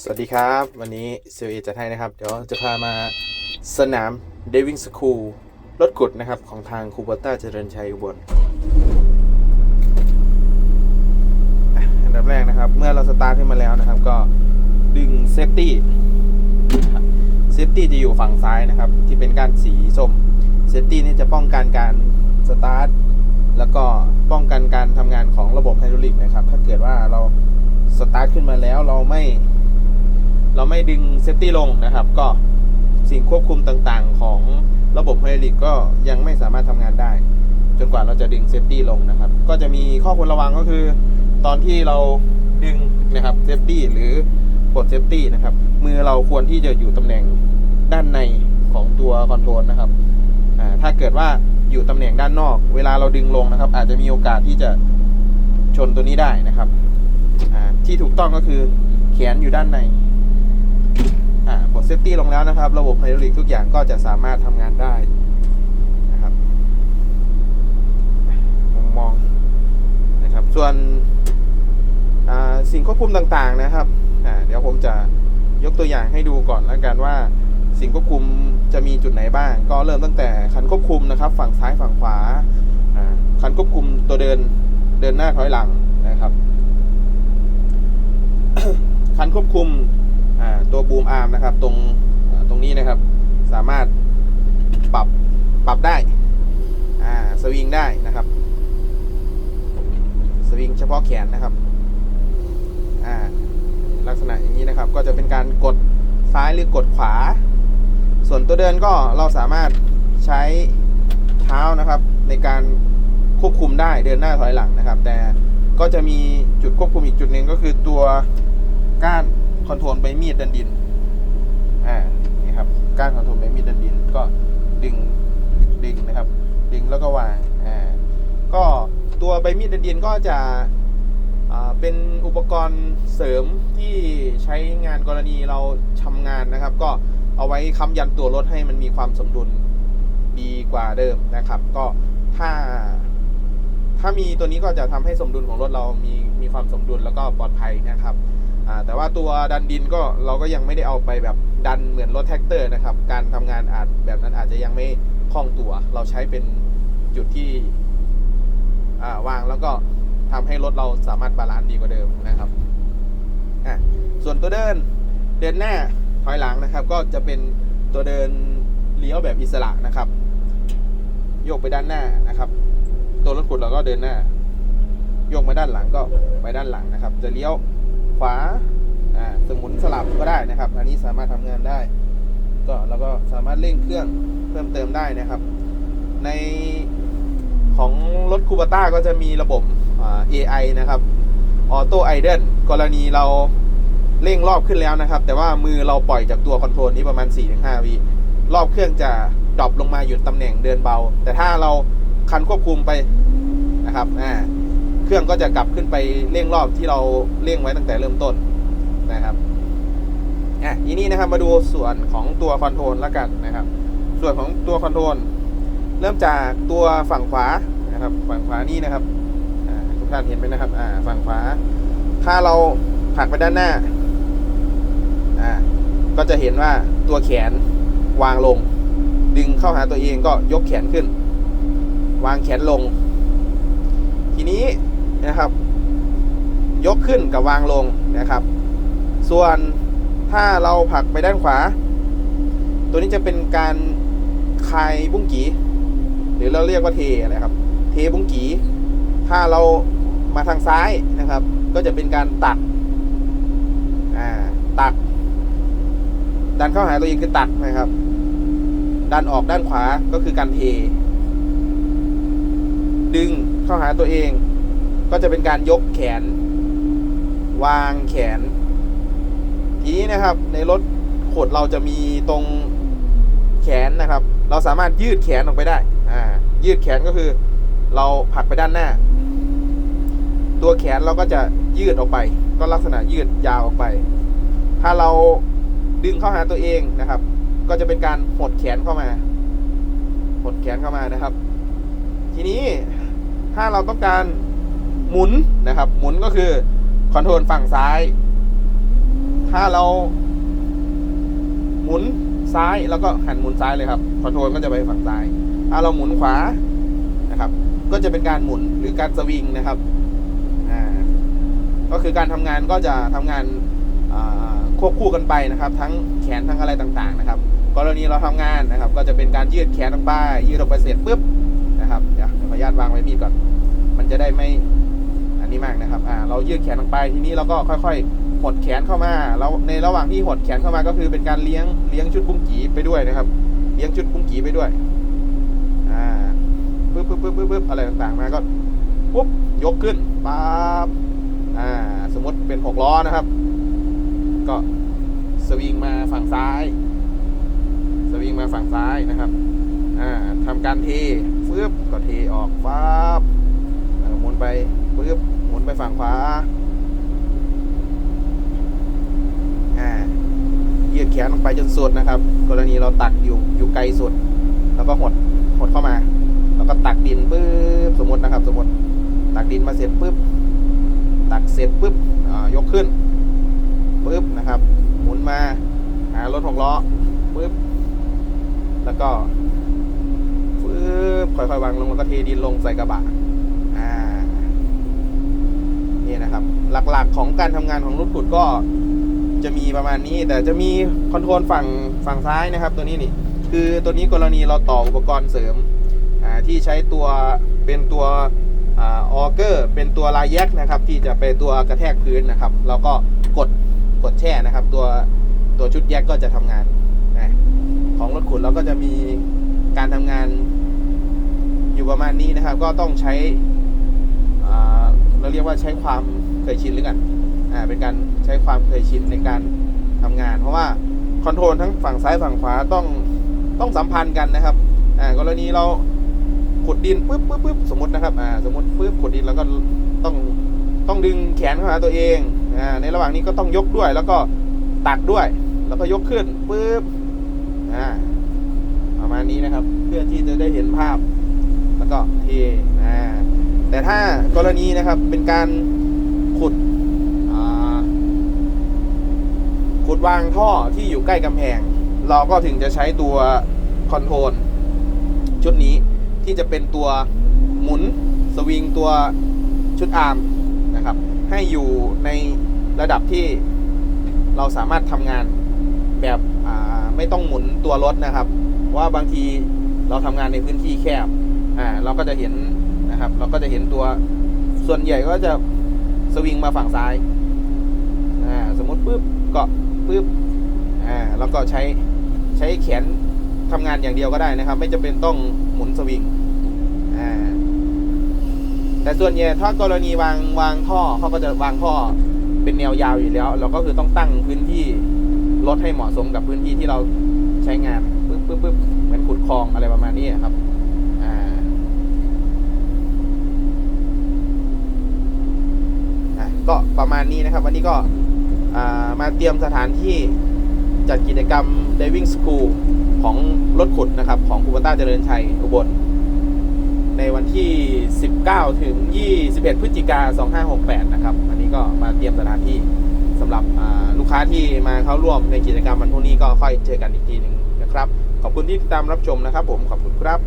สวัสดีครับ วันนี้เซลเอจัดให้นะครับ เดี๋ยวจะพามาสนามเดวิงสคูลรถกุดนะครับ ของทางคูเบต้าเจริญชัยอุบลอันดับแรกนะครับ เมื่อเราสตาร์ทขึ้นมาแล้วนะครับ ก็ดึงเซฟตี้เซฟตี้จะอยู่ฝั่งซ้ายนะครับ ที่เป็นการสีส้มเซฟตี้นี่จะป้องกันการสตาร์ทแล้วก็ป้องกันการทำงานของระบบไฮดรอลิกนะครับ ถ้าเกิดว่าเรา สตาร์ทขึ้นมาแล้วเราไม่ เราไม่ดึงเซฟตี้ลงนะครับ ก็สิ่งควบคุมต่างๆ ของระบบไฮดรอลิกก็ยังไม่สามารถทำงานได้ จนกว่าเราจะดึงเซฟตี้ลงนะครับ ก็จะมีข้อควรระวังก็คือ ตอนที่เราดึงนะครับเซฟตี้หรือปลดเซฟตี้นะครับ มือเราควรที่จะอยู่ตำแหน่งด้านในของตัวคอนโทรลนะครับถ้าเกิดว่าอยู่ตำแหน่งด้านนอก เวลาเราดึงลงนะครับ อาจจะมีโอกาสที่จะชนตัวนี้ได้นะครับ ที่ถูกต้องก็คือแขนอยู่ด้านในปลดเซฟตี้ลงแล้วนะครับ ระบบไฮดรอลิกทุกอย่างก็จะสามารถทำงานได้นะครับมองมองนะครับส่วนสิ่งควบคุมต่างๆนะครับเดี๋ยวผมจะยกตัวอย่างให้ดูก่อนแล้วกันว่า สิ่งควบคุมจะมีจุดไหนบ้าง ก็เริ่มตั้งแต่คันควบคุมนะครับ ฝั่งซ้ายฝั่งขวาคันควบคุมตัวเดินเดินหน้าถอยหลังนะครับ คันควบคุมตัวบูมอาร์มนะครับ ตรงตรงนี้นะครับ สามารถปรับปรับได้สวิงได้นะครับ สวิงเฉพาะแขนนะครับลักษณะอย่างนี้นะครับ ก็จะเป็นการกดซ้ายหรือกดขวา ส่วนตัวเดินก็เราสามารถใช้เท้านะครับ ในการควบคุมได้เดินหน้าถอยหลังนะครับ แต่ก็จะมีจุดควบคุมอีกจุดหนึ่งก็คือตัว ก้านคอนโทรลใบมีดดันดิน อ่า นี่ครับ ก้านคอนโทรลใบมีดดันดิน ก็ดึง ดึงนะครับ ดึงแล้วก็วาง อ่า ก็ตัวใบมีดดันดินก็จะอ่าเป็นอุปกรณ์เสริมที่ใช้งานกรณีเราทำงานนะครับ ก็เอาไว้ค้ำยันตัวรถให้มันมีความสมดุลดีกว่าเดิมนะครับ ก็ถ้า ถ้ามีตัวนี้ก็จะทำให้สมดุลของรถเรามีมีความสมดุลแล้วก็ปลอดภัยนะครับ อ่าแต่ว่าตัวดันดินก็เราก็ยังไม่ได้เอาไปแบบดันเหมือนรถแท็กเตอร์นะครับ การทำงานอาจแบบนั้นอาจจะยังไม่คล่องตัว เราใช้เป็นจุดที่อ่าวางแล้วก็ทำให้รถเราสามารถบาลานซ์ดีกว่าเดิมนะครับอะส่วนตัวเดินเดินหน้าถอยหลังนะครับ ก็จะเป็นตัวเดินเลี้ยวแบบอิสระนะครับ โยกไปด้านหน้านะครับ ตัวรถขุดเราก็เดินหน้า โยกมาด้านหลังก็ไปด้านหลังนะครับ จะเลี้ยว ขวาอ่าสมุนสลับก็ได้นะครับ อันนี้สามารถทำงานได้ ก็เราก็สามารถเร่งเครื่องเพิ่มเติมได้นะครับ ในของรถคูปต้าก็จะมีระบบ AI นะครับออโต้ไอเดนกรณีเราเร่งรอบขึ้นแล้วนะครับ แต่ว่ามือเราปล่อยจากตัวคอนโทรลนี้ประมาณ 4-5วิรอบเครื่องจะดรอปลงมาอยู่ตำแหน่งเดินเบา แต่ถ้าเราคันควบคุมไปนะครับอ่า เครื่องก็จะกลับขึ้นไปเร่งรอบที่เราเร่งไว้ตั้งแต่เริ่มต้นนะครับอะทีนี้นะครับมาดูส่วนของตัวคอนโทรลแล้วกันนะครับ ส่วนของตัวคอนโทรลเริ่มจากตัวฝั่งขวานะครับฝั่งขวานี่นะครับทุกท่านเห็นไหมนะครับอ่าฝั่งขวา ถ้าเราผลักไปด้านหน้าอ่าก็จะเห็นว่าตัวแขนวางลง ดึงเข้าหาตัวเองก็ยกแขนขึ้น วางแขนลง ทีนี้ นะครับ ยกขึ้นกับวางลงนะครับ ส่วนถ้าเราผลักไปด้านขวา ตัวนี้จะเป็นการคลายบุ้งกีหรือเราเรียกว่าเทอะไรครับ เทบุ้งกีถ้าเรามาทางซ้ายนะครับ ก็จะเป็นการตักอ่าตัก ดันเข้าหาตัวเองคือตักนะครับ ดันออกด้านขวาก็คือการเท ดึงเข้าหาตัวเอง ก็จะเป็นการยกแขน วางแขน ทีนี้นะครับ ในรถขดเราจะมีตรงแขนนะครับ เราสามารถยืดแขนออกไปได้อ่ายืดแขนก็คือ เราผลักไปด้านหน้า ตัวแขนเราก็จะยืดออกไป ก็ลักษณะยืดยาวออกไป ถ้าเราดึงเข้าหาตัวเองนะครับ ก็จะเป็นการหดแขนเข้ามา หดแขนเข้ามานะครับ ทีนี้ถ้าเราต้องการ หมุนนะครับ หมุนก็คือคอนโทรลฝั่งซ้าย ถ้าเราหมุนซ้ายแล้วก็หันหมุนซ้ายเลยครับคอนโทรลก็จะไปฝั่งซ้ายถ้าเราหมุนขวานะครับ ก็จะเป็นการหมุนหรือการสวิงนะครับก็คือการทำงานก็จะทำงานาควบคู่กันไปนะครับ ทั้งแขนทั้งอะไรต่างๆ นะครับ กรณีเราทำงานนะครับ ก็จะเป็นการยืดแขนออกไปยืดออกไปเสร็จปุ๊บนะครับเดี๋ยวขออนุญาตวางไว้มีดก่อน มันจะได้ไม่ นี้มากนะครับอ่าเรายืดแขนออกไปทีนี้เราก็ค่อยๆหดแขนเข้ามาแล้วในระหว่างที่หดแขนเข้ามาก็คือเป็นการเลี้ยงเลี้ยงชุดบุ้งกีไปด้วยนะครับ เลี้ยงชุดบุ้งกีไปด้วยอ่าปึ๊บปึ๊บปึ๊บปึ๊บบอะไรต่างๆมาก็ปุ๊บยกขึ้นปั๊บอ่าสมมติเป็นหกล้อนะครับ ก็สวิงมาฝั่งซ้าย สวิงมาฝั่งซ้ายนะครับอ่าทำการเทฟึบก็เทออกปั๊บเอ่อหมุนไปปึ๊บ ไปฝั่งขวาอ่ายืดแขนออกไปจนสุดนะครับ กรณีเราตักอยู่อยู่ไกลสุด แล้วก็หดหดเข้ามา แล้วก็ตักดินปึ๊บสมมตินะครับ สมมติตักดินมาเสร็จปึ๊บตักเสร็จปึ๊บยกขึ้นปึ๊บนะครับ หมุนมาหารถหกล้อปึ๊บแล้วก็ฟืบค่อยๆวางลงแล้วก็เทดินลงใส่กระบะ อ่า นะครับ หลักๆของการทำงานของรถขุดก็จะมีประมาณนี้ แต่จะมีคอนโทรลฝั่งฝั่งซ้ายนะครับ ตัวนี้นี่คือตัวนี้กรณีเราต่ออุปกรณ์เสริมที่ใช้ตัวเป็นตัวออเกอร์ เป็นตัวลายแยกนะครับ ที่จะไปตัวกระแทกพื้นนะครับเราก็กดกดแช่นะครับ ตัวตัวชุดแยกก็จะทำงานนะของรถขุดเราก็จะมีการทำงานอยู่ประมาณนี้นะครับ ก็ต้องใช้ เราเรียกว่าใช้ความเคยชินหรือกันอ่าเป็นการใช้ความเคยชินในการทำงาน เพราะว่าคอนโทรลทั้งฝั่งซ้ายฝั่งขวาต้องต้องสัมพันธ์กันนะครับอ่ากรณีเราขุดดินปุ๊บปุ๊บปุ๊บสมมตินะครับอ่าสมมติปุ๊บขุดดินแล้วก็ต้องต้องดึงแขนเข้าหาตัวเองอ่าในระหว่างนี้ก็ต้องยกด้วย แล้วก็ตักด้วย แล้วก็ยกขึ้นปุ๊บอ่าประมาณนี้นะครับ เพื่อที่จะได้เห็นภาพ แล้วก็เทอ่า แต่ถ้ากรณีนะครับเป็นการขุดขุดวางท่อที่อยู่ใกล้กำแพง เราก็ถึงจะใช้ตัวคอนโทรลชุดนี้ที่จะเป็นตัวหมุนสวิงตัวชุดอาร์มนะครับ ให้อยู่ในระดับที่เราสามารถทำงานแบบไม่ต้องหมุนตัวรถนะครับ ว่าบางทีเราทำงานในพื้นที่แคบอ่าเราก็จะเห็น นะครับ เราก็จะเห็นตัวส่วนใหญ่ก็จะสวิงมาฝั่งซ้ายอ่าสมมติปุ๊บเก็ปุ๊บอ่าแล้วก็ใช้ใช้แขนทำงานอย่างเดียวก็ได้นะครับ ไม่จำเป็นต้องหมุนสวิงอ่าแต่ส่วนใหญ่ถ้ากรณีวางวางท่อเขาก็จะวางท่อเป็นแนวยาวอยู่แล้ว เราก็คือต้องตั้งพื้นที่ลดให้เหมาะสมกับพื้นที่ที่เราใช้งานปึ๊บปึ๊บปึ๊บเหมือนขุดคลองอะไรประมาณนี้ครับ อ่าอะ ก็ประมาณนี้นะครับ วันนี้ก็มาเตรียมสถานที่จัดกิจกรรม Diving School ของรถขุดนะครับ ของคูปต้าเจริญชัยอุบล ในวันที่ 19 ถึง 21 พฤศจิกา 2568 นะครับ อันนี้ก็มาเตรียมสถานที่สำหรับลูกค้าที่มาเข้าร่วมในกิจกรรมวันพรุ่งนี้ก็ค่อยเจอกันอีกทีหนึ่งนะครับ ขอบคุณที่ติดตามรับชมนะครับ ผมขอบคุณครับ